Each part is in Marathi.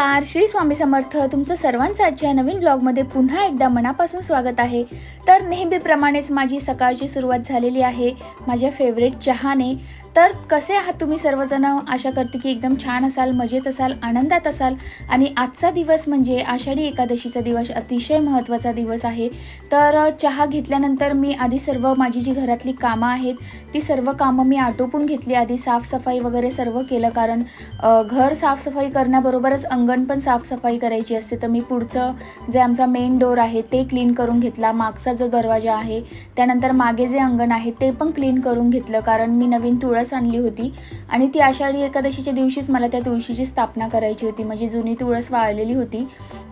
नमस्कार. श्री स्वामी समर्थ तुमचं सर्वांचं आजच्या नवीन ब्लॉगमध्ये पुन्हा एकदा मनापासून स्वागत आहे. तर नेहमीप्रमाणेच माझी सकाळची सुरुवात झालेली आहे. माझ्या फेवरेट चहाने. तर कसे आहात तुम्ही सर्वजण? आशा करते की एकदम छान असाल मजेत असाल आनंदात असाल. आणि आजचा दिवस म्हणजे आषाढी एकादशीचा दिवस अतिशय महत्त्वाचा दिवस आहे. तर चहा घेतल्यानंतर मी आधी सर्व माझी जी घरातली कामं आहेत ती सर्व कामं मी आटोपून घेतली. आधी साफसफाई वगैरे सर्व केलं कारण घर साफसफाई करण्याबरोबरच अंगण पण साफसफाई करायची असते. तर मी पुढचं जे आमचा मेन डोर आहे ते क्लीन करून घेतला. मागचा जो दरवाजा आहे त्यानंतर मागे जे अंगण आहे ते पण क्लीन करून घेतलं. कारण मी नवीन तुळस तुळस आणली होती. आणि ती आषाढी एकादशीच्या दिवशीच मला त्या तुळशीची स्थापना करायची होती. माझी जुनी तुळस वाळलेली होती.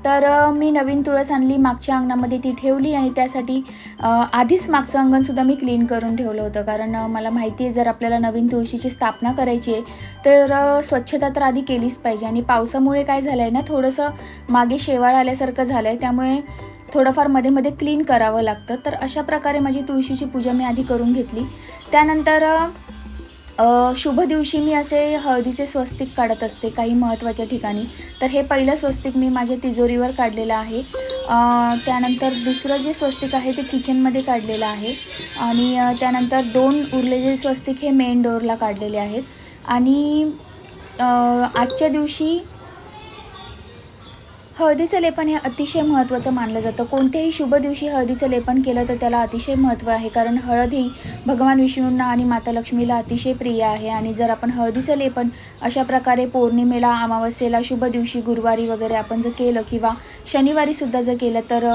तर मी नवीन तुळस आणली. मागच्या अंगणामध्ये ती ठेवली आणि त्यासाठी आधीच मागचं अंगणसुद्धा मी क्लीन करून ठेवलं होतं. कारण मला माहिती आहे जर आपल्याला नवीन तुळशीची स्थापना करायची आहे तर स्वच्छता तर आधी केलीच पाहिजे. आणि पावसामुळे काय झालं आहे ना थोडंसं मागे शेवाळ आल्यासारखं झालं आहे त्यामुळे थोडंफारमध्ये मध्ये क्लीन करावं लागतं. तर अशा प्रकारे माझी तुळशीची पूजा मी आधी करून घेतली. त्यानंतर शुभ दिवशी मी असे हळदीचे स्वस्तिक काढत असते काही महत्त्वाच्या ठिकाणी. तर हे पहिलं स्वस्तिक मी माझ्या तिजोरीवर काढलेलं आहे. त्यानंतर दुसरं जे स्वस्तिक आहे ते किचनमध्ये काढलेलं आहे. आणि त्यानंतर दोन उरलेले स्वस्तिक हे मेन डोअरला काढलेले आहेत. आणि आजच्या दिवशी हळदीचं लेपन हे अतिशय महत्त्वाचं मानलं जातं. कोणत्याही शुभ दिवशी हळदीचं लेपन केलं तर त्याला अतिशय महत्त्व आहे. कारण हळद ही भगवान विष्णूंना आणि माता लक्ष्मीला अतिशय प्रिय आहे. आणि जर आपण हळदीचं लेपन अशा प्रकारे पौर्णिमेला अमावस्येला शुभ दिवशी गुरुवारी वगैरे आपण जर केलं किंवा शनिवारीसुद्धा जर केलं तर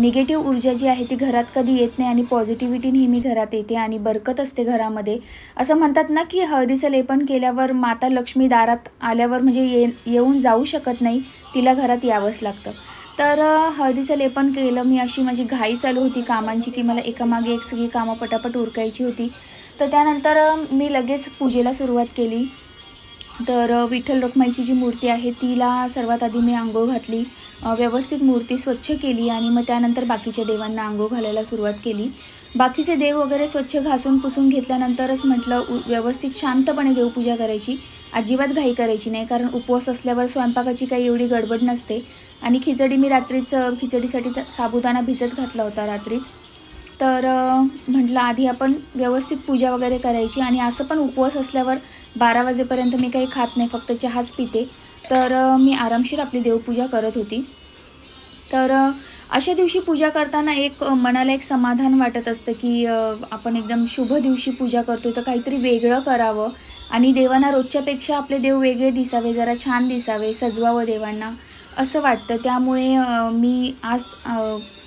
निगेटिव्ह ऊर्जा जी आहे ती घरात कधी येत नाही आणि पॉझिटिव्हिटी नेहमी घरात येते आणि बरकत असते घरामध्ये. असं म्हणतात ना की हळदीचं लेपन केल्यावर माता लक्ष्मी दारात आल्यावर म्हणजे ये येऊन जाऊ शकत नाही. तिला घरात यावंच लागतं. तर हळदीचं लेपन केलं मी अशी माझी घाई चालू होती कामांची की मला एकामागे एक सगळी कामं पटापट उरकायची होती. तर त्यानंतर मी लगेच पूजेला सुरुवात केली. तर विठ्ठल रखुमाईची जी मूर्ती आहे तिला सर्वात आधी मी आंघोळ घातली. व्यवस्थित मूर्ती स्वच्छ केली आणि मग त्यानंतर बाकीच्या देवांना आंघोळ घालायला सुरुवात केली. बाकीचे देव वगैरे स्वच्छ घासून पुसून घेतल्यानंतरच म्हटलं उ व्यवस्थित शांतपणे देवपूजा करायची अजिबात घाई करायची नाही कारण उपवास असल्यावर स्वयंपाकाची काही एवढी गडबड नसते. आणि खिचडी मी रात्रीच खिचडीसाठी त- साबुदाणा भिजत घातला होता रात्रीच. तर म्हटलं आधी आपण व्यवस्थित पूजा वगैरे करायची आणि असं पण उपवास असल्यावर बारा वाजेपर्यंत मी काही खात नाही फक्त चहाच पिते. तर मी आरामशीर आपली देवपूजा करत होती. तर अशा दिवशी पूजा करताना एक मनाला एक समाधान वाटत असतं की आपण एकदम शुभ दिवशी पूजा करतो तर काहीतरी वेगळं करावं. आणि देवांना रोजच्यापेक्षा आपले देव वेगळे दिसावे जरा छान दिसावे सजवावं देवांना असं वाटतं. त्यामुळे मी आज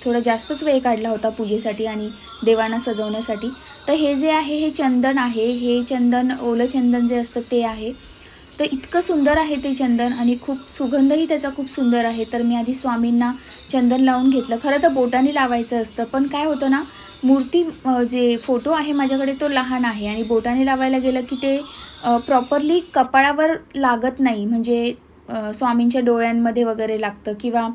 थोडा जास्तच वेळ काढला होता पूजेसाठी आणि देवांना सजवण्यासाठी. तर हे जे आहे हे चंदन आहे. हे चंदन ओलं चंदन जे असतं ते आहे. तर इतकं सुंदर आहे ते चंदन आणि खूप सुगंधही त्याचा खूप सुंदर आहे. तर मी आधी स्वामींना चंदन लावून घेतलं. खरं तर बोटाने लावायचं असतं पण काय होतं ना मूर्ती जे फोटो आहे माझ्याकडे तो लहान आहे आणि बोटाने लावायला गेलं की ते प्रॉपरली कपाळावर लागत नाही. म्हणजे स्वामींच्या डोळ्यांमध्ये वगैरे लागतं किंवा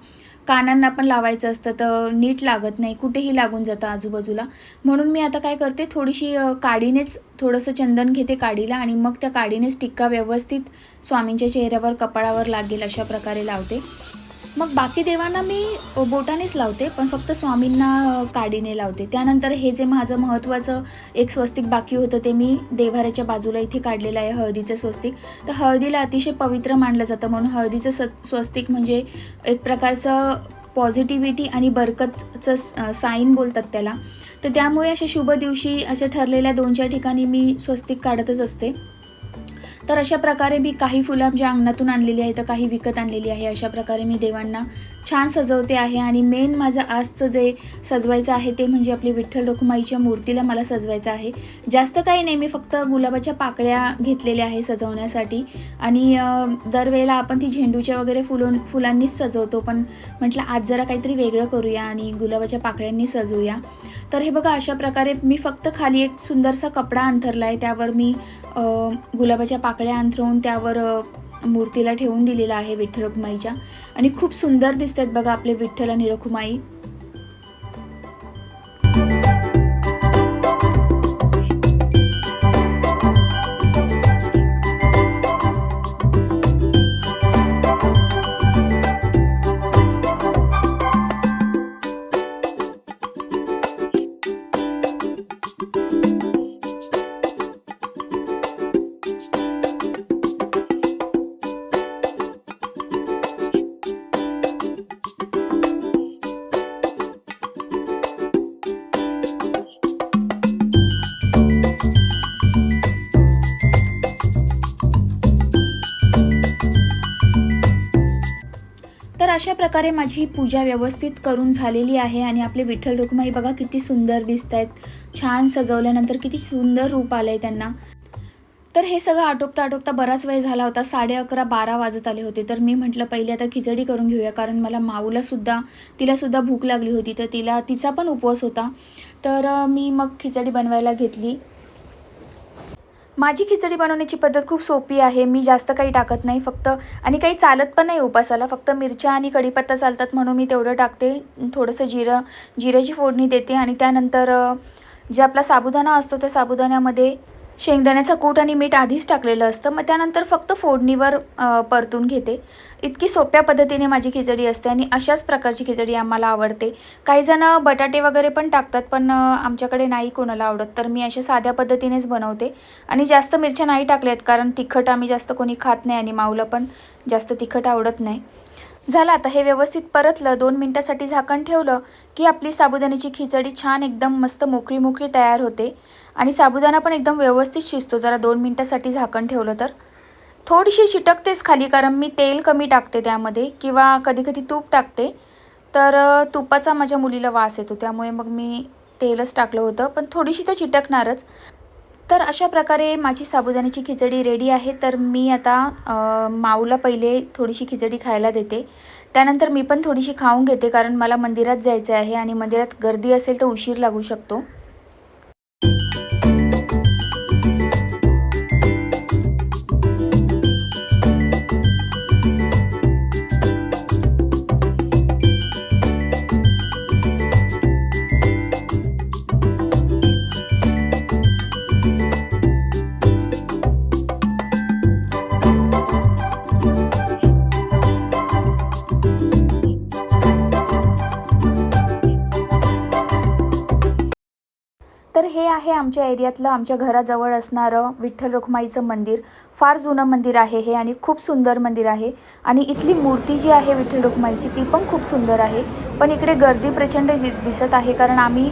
कानांना पण लावायचं असतं तर नीट लागत नाही कुठेही लागून जातं आजूबाजूला. म्हणून मी आता काय करते थोडीशी काडीनेच थोडंसं चंदन घेते काडीला आणि मग त्या काडीनेच टिक्का व्यवस्थित स्वामींच्या चेहऱ्यावर कपाळावर लागेल अशा प्रकारे लावते. मग बाकी देवांना मी बोटानेच लावते पण फक्त स्वामींना काडीने लावते. त्यानंतर हे जे माझं महत्त्वाचं एक स्वस्तिक बाकी होतं ते मी देव्हाऱ्याच्या बाजूला इथे काढलेलं आहे हळदीचं स्वस्तिक. तर हळदीला अतिशय पवित्र मानलं जातं. म्हणून हळदीचं स स्वस्तिक म्हणजे एक प्रकारचं पॉझिटिव्हिटी आणि बरकतचं साईन बोलतात त्याला. तर त्यामुळे अशा शुभ दिवशी अशा ठरलेल्या दोन चार ठिकाणी मी स्वस्तिक काढतच असते. तर अशा प्रकारे मी काही फुलं आमच्या अंगणातून आणलेली आहे तर काही विकत आणलेली आहे. अशा प्रकारे मी देवांना छान सजवते आहे आणि मेन माझं आजचं जे सजवायचं आहे ते म्हणजे आपली विठ्ठल रखुमाईच्या मूर्तीला मला सजवायचं आहे. जास्त काही नाही मी फक्त गुलाबाच्या पाकळ्या घेतलेल्या आहे सजवण्यासाठी. आणि दरवेळेला आपण ती झेंडूच्या वगैरे फुलून फुलांनीच सजवतो पण म्हटलं आज जरा काहीतरी वेगळं करूया आणि गुलाबाच्या पाकळ्यांनी सजवूया. तर हे बघा अशा प्रकारे मी फक्त खाली एक सुंदरसा कपडा अंथरला आहे त्यावर मी गुलाबाच्या पाकळ्या अंथरून त्यावर मूर्तीला ठेवून दिलेला आहे विठ्ठल रखुमाईच्या. आणि खूप सुंदर दिसतात बघा आपले विठ्ठल आणि रखुमाई. प्रकारे माझी ही पूजा व्यवस्थित करून झालेली आहे आणि आपले विठ्ठल रुक्माई बघा किती सुंदर दिसत आहेत छान सजवल्यानंतर किती सुंदर रूप आलं आहे त्यांना. तर हे सगळं आटोपता आटोपता बराच वेळ झाला होता. साडे अकरा बारा वाजत आले होते. तर मी म्हटलं पहिले आता खिचडी करून घेऊया कारण मला माऊलासुद्धा तिलासुद्धा भूक लागली होती. तर तिला तिचा पण उपवास होता. तर मी मग खिचडी बनवायला घेतली. माझी खिचडी बनवण्याची पद्धत खूप सोपी आहे. मी जास्त काही टाकत नाही फक्त आणि काही चालत पण नाही उपासाला. फक्त मिरच्या आणि कढीपत्ता चालतात म्हणून मी तेवढं टाकते. थोडंसं जिरं जिऱ्याची फोडणी देते आणि त्यानंतर जे आपला साबुदाणा असतो त्या साबुदाण्यामध्ये शेंगदाण्याचा कूट आणि मीठ आधीच टाकलेलं असतं. मग त्यानंतर फक्त फोडणीवर परतून घेते. इतकी सोप्या पद्धतीने माझी खिचडी असते आणि अशाच प्रकारची खिचडी आम्हाला आवडते. काही जण बटाटे वगैरे पण टाकतात पण आमच्याकडे नाही कोणाला आवडत. तर मी अशा साध्या पद्धतीनेच बनवते. आणि जास्त मिरच्या नाही टाकल्यात कारण तिखट आम्ही जास्त कोणी खात नाही आणि माऊला पण जास्त तिखट आवडत नाही. झालं आता हे व्यवस्थित परतलं दोन मिनटासाठी झाकण ठेवलं की आपली साबुदाण्याची खिचडी छान एकदम मस्त मोकळी मोकळी तयार होते. आणि साबुदाणा पण एकदम व्यवस्थित शिजतो जरा दोन मिनटासाठी झाकण ठेवलं तर. थोडीशी चिटकतेच खाली कारण मी तेल कमी टाकते त्यामध्ये किंवा कधी कधी तूप टाकते. तर तुपाचा माझ्या मुलीला वास येतो त्यामुळे मग मी तेलच टाकलं होतं पण थोडीशी तर चिटकणारच तर अशा प्रकारे माझी साबुदाण्याची खिचडी रेडी आहे. तर मी आता माऊला पहिले थोडीशी खिचडी खायला देते. त्यानंतर मी पण थोडीशी खाऊन घेते कारण मला मंदिरात जायचं आहे आणि मंदिरात गर्दी असेल तर उशीर लागू शकतो. हे आहे आमच्या एरियातलं आमच्या घराजवळ असणारं विठ्ठल रुक्माईचं मंदिर. फार जुनं मंदिर आहे हे आणि खूप सुंदर मंदिर आहे. आणि इथली मूर्ती जी आहे विठ्ठल रुक्माईची ती पण खूप सुंदर आहे. पण इकडे गर्दी प्रचंड दिसत आहे कारण आम्ही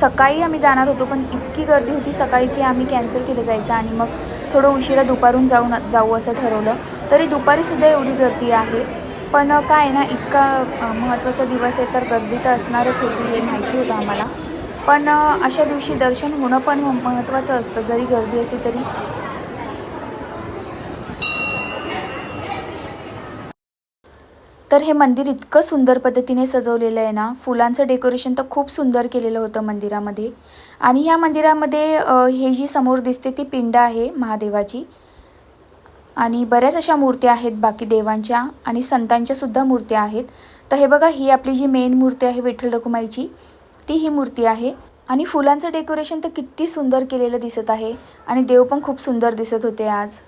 सकाळी आम्ही जाणार होतो पण इतकी गर्दी होती सकाळी की आम्ही कॅन्सल केलं जायचं आणि मग थोडं उशिरा दुपारून जाऊन जाऊ असं ठरवलं. तरी दुपारीसुद्धा एवढी गर्दी आहे. पण काय ना इतका महत्त्वाचा दिवस आहे तर गर्दी तर असणारच होती हे माहिती होतं आम्हाला. पण अशा दिवशी दर्शन होणं पण महत्त्वाचं असतं. जरी गर्दी असली तरी. तर हे मंदिर इतकं सुंदर पद्धतीने सजवलेलं आहे ना. फुलांचं डेकोरेशन तर खूप सुंदर केलेलं होतं मंदिरामध्ये. आणि ह्या मंदिरामध्ये हे जी समोर दिसते ती पिंड आहे महादेवाची. आणि बऱ्याच अशा मूर्त्या आहेत बाकी देवांच्या आणि संतांच्या सुद्धा मूर्त्या आहेत. तर हे बघा ही आपली जी मेन मूर्ती आहे विठ्ठल रखुमाईची. ती ही मूर्ती आहे. आणि फुलांचं डेकोरेशन तर किती सुंदर केलेलं दिसत आहे. आणि देव पण खूप सुंदर दिसत होते आज.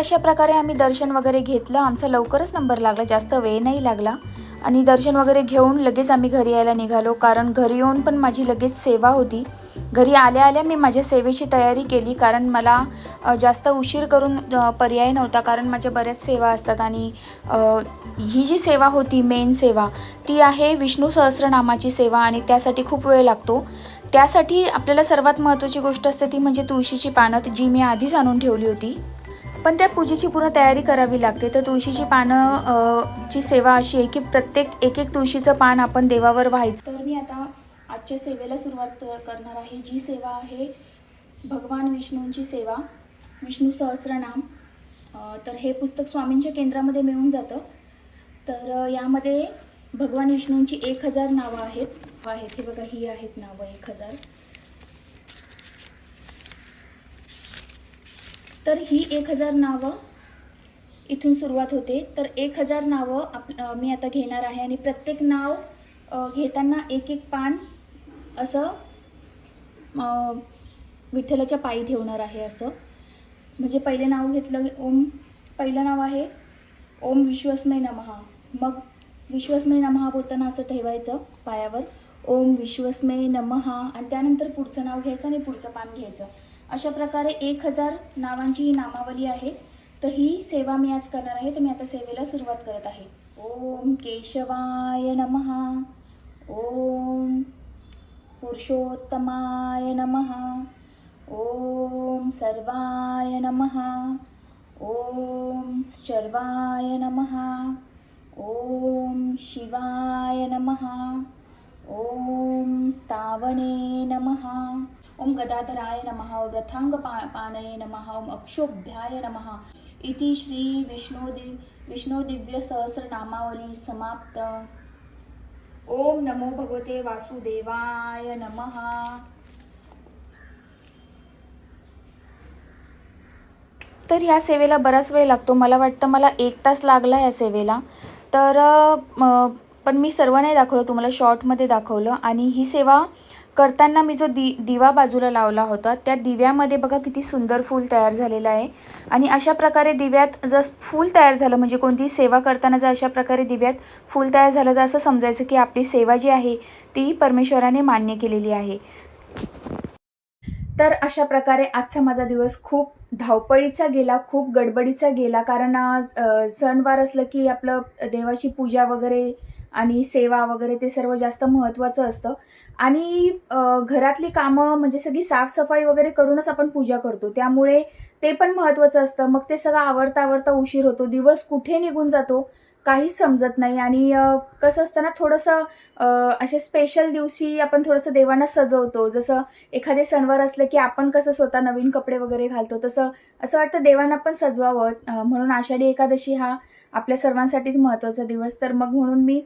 अशा प्रकारे आम्ही दर्शन वगैरे घेतलं. आमचा लवकरच नंबर लागला. जास्त वेळ नाही लागला. आणि दर्शन वगैरे घेऊन लगेच आम्ही घरी यायला निघालो. कारण घरी येऊन पण माझी लगेच सेवा होती. घरी आल्या आल्या मी माझ्या सेवेची तयारी केली. कारण मला जास्त उशीर करून पर्याय नव्हता. कारण माझ्या बऱ्याच सेवा असतात. आणि ही जी सेवा होती मेन सेवा ती आहे विष्णू सहस्रनामाची सेवा. आणि त्यासाठी खूप वेळ लागतो. त्यासाठी आपल्याला सर्वात महत्त्वाची गोष्ट असते ती म्हणजे तुळशीची पानं. जी मी आधीच आणून ठेवली होती. पण त्या पूजेची पूर्ण तयारी करावी लागते. तर तुळशीची पानं ची सेवा अशी आहे की प्रत्येक एक एक तुळशीचं पान आपण देवावर व्हायचं. तर मी आता आजच्या सेवेला सुरुवात करणार आहे. जी सेवा आहे भगवान विष्णूंची सेवा विष्णू सहस्रनाम. तर हे पुस्तक स्वामींच्या केंद्रामध्ये मिळून जातं. तर यामध्ये भगवान विष्णूंची एक हजार नावं आहेत. आहेत हे बघा ही आहेत नावं एक हजार. तर ही एक हजार नावं इथून सुरुवात होते. तर एक हजार नावं आप मी आता घेणार आहे आणि प्रत्येक नाव घेताना एक एक पान असं विठ्ठलाच्या पायी ठेवणार आहे असं. म्हणजे पहिले नाव घेतलं ओम पहिलं नाव आहे ओम विश्वस्मय नमहा मग विश्वस्मय नमहा बोलताना असं ठेवायचं पायावर. ओम विश्वस्मय नमहा आणि त्यानंतर पुढचं नाव घ्यायचं आणि पुढचं पान घ्यायचं. अशा प्रकारे एक हजार नावांची ही नामावली आहे. तर ही सेवा मी आज करणार आहे. तर मी आता सेवेला सुरुवात करत आहे. ओम केशवाय नमहा ओम पुरुषोत्तमाय नमहा ओम सर्वाय नमहा ओम शर्वाय नमहा ओम शिवाय नमहा ओम स्थावणे नमः। ओम गदाधराय नमः। ओम रथांग पा पानये नमः। ओम अक्षोभ्याय नमः। इति श्री विष्णुदि विष्णुदिव्यसहस्रनामावली समाप्त। ओम नमो भगवते वासुदेवाय नमः। तर ह्या सेवेला बराच वेळ लागतो. मला वाटतं मला एक तास लागला या सेवेला. तर पण मी सर्व नाही दाखवलं तुम्हाला शॉर्टमध्ये दाखवलं. आणि ही सेवा करताना मी जो दि दिवा बाजूला लावला होता त्या दिव्यामध्ये बघा किती सुंदर फूल तयार झालेलं आहे. आणि अशा प्रकारे दिव्यात जर फूल तयार झालं म्हणजे कोणतीही सेवा करताना जर अशा प्रकारे दिव्यात फूल तयार झालं तर असं समजायचं की आपली सेवा जी आहे ती परमेश्वराने मान्य केलेली आहे. तर अशा प्रकारे आजचा माझा दिवस खूप धावपळीचा गेला खूप गडबडीचा गेला. कारण आज सणवार असलं की आपलं देवाची पूजा वगैरे आणि सेवा वगैरे ते सर्व जास्त महत्त्वाचं असतं. आणि घरातली कामं म्हणजे सगळी साफसफाई वगैरे करूनच आपण पूजा करतो. त्यामुळे ते पण महत्त्वाचं असतं. मग ते सगळं आवरता आवरता उशीर होतो. दिवस कुठे निघून जातो काहीच समजत नाही. आणि कसं असतं ना थोडंसं असे स्पेशल दिवशी आपण थोडंसं देवांना सजवतो. जसं एखादे सणवार असलं की आपण कसं स्वतः नवीन कपडे वगैरे घालतो तसं असं वाटतं देवांना पण सजवावं. म्हणून आषाढी एकादशी हा आपल्या सर्वांसाठीच महत्त्वाचा दिवस. तर मग म्हणून मी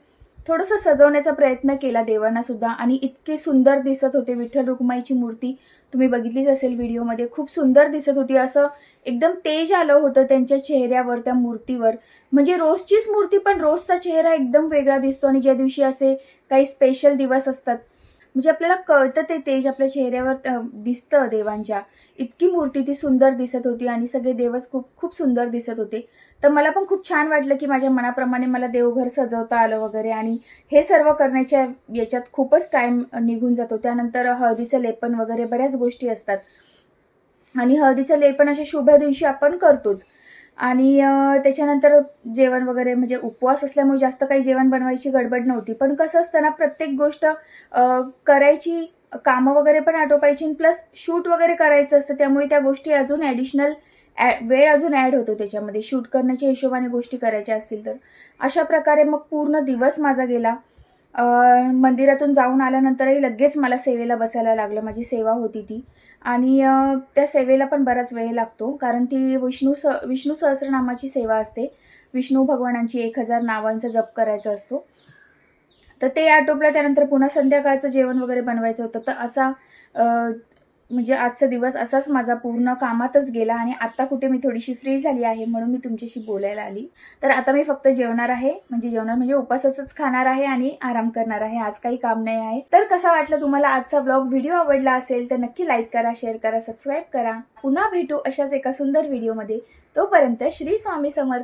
थोडंसं सजवण्याचा प्रयत्न केला देवांना सुद्धा. आणि इतके सुंदर दिसत होते विठ्ठल रुक्माईची मूर्ती. तुम्ही बघितलीच असेल व्हिडिओमध्ये खूप सुंदर दिसत होती. असं एकदम तेज आलं होतं त्यांच्या चेहऱ्यावर त्या मूर्तीवर. म्हणजे रोजचीच मूर्ती पण रोजचा चेहरा एकदम वेगळा दिसतो. आणि ज्या दिवशी असे काही स्पेशल दिवस असतात म्हणजे आपल्याला कळतं ते तेज आपल्या चेहऱ्यावर दिसतं देवांच्या. इतकी मूर्ती ती सुंदर दिसत होती आणि सगळे देवच खूप खूप सुंदर दिसत होते. तर मला पण खूप छान वाटलं की माझ्या मनाप्रमाणे मला देवघर सजवता आलं वगैरे आणि हे सर्व करण्याच्या याच्यात खूपच टाईम निघून जातो त्यानंतर हळदीचं लेपन वगैरे बऱ्याच गोष्टी असतात. आणि हळदीचं लेपन अशा शुभ दिवशी आपण करतोच. आणि त्याच्यानंतर जेवण वगैरे म्हणजे उपवास असल्यामुळे जास्त काही जेवण बनवायची गडबड नव्हती. पण कसं असतं ना प्रत्येक गोष्ट करायची कामं वगैरे पण आटोपायची प्लस शूट वगैरे करायचं असतं त्यामुळे त्या गोष्टी अजून ॲडिशनल वेळ अजून ॲड होतो त्याच्यामध्ये. शूट करण्याच्या हिशोबाने गोष्टी करायच्या असतील तर. अशा प्रकारे मग पूर्ण दिवस माझा गेला. मंदिरातून जाऊन आल्यानंतरही लगेच मला सेवेला बसायला लागलं. माझी सेवा होती ती. आणि त्या सेवेला पण बराच वेळ लागतो. कारण ती विष्णू स विष्णू सहस्रनामाची सेवा असते. विष्णू भगवानांची एक हजार नावांचा जप करायचा असतो. तर ते आटोपलं. त्यानंतर पुन्हा संध्याकाळचं जेवण वगैरे बनवायचं होतं. तर असा म्हणजे आजचा दिवस असाच माझा पूर्ण कामातच गेला आणि आता कुठे मी थोडीशी फ्री झाली आहे म्हणून मी तुमच्याशी बोलायला आली. तर आता मी फक्त जेवणार आहे म्हणजे जेवणार म्हणजे उपासाचंच खाणार आहे आणि आराम करणार आहे. आज काही काम नाही आहे. तर कसा वाटला तुम्हाला आजचा ब्लॉग व्हिडिओ आवडला असेल तर नक्की लाईक करा शेअर करा सबस्क्राईब करा. पुन्हा भेटू अशाच एका सुंदर व्हिडिओमध्ये तोपर्यंत श्री स्वामी समर्थ.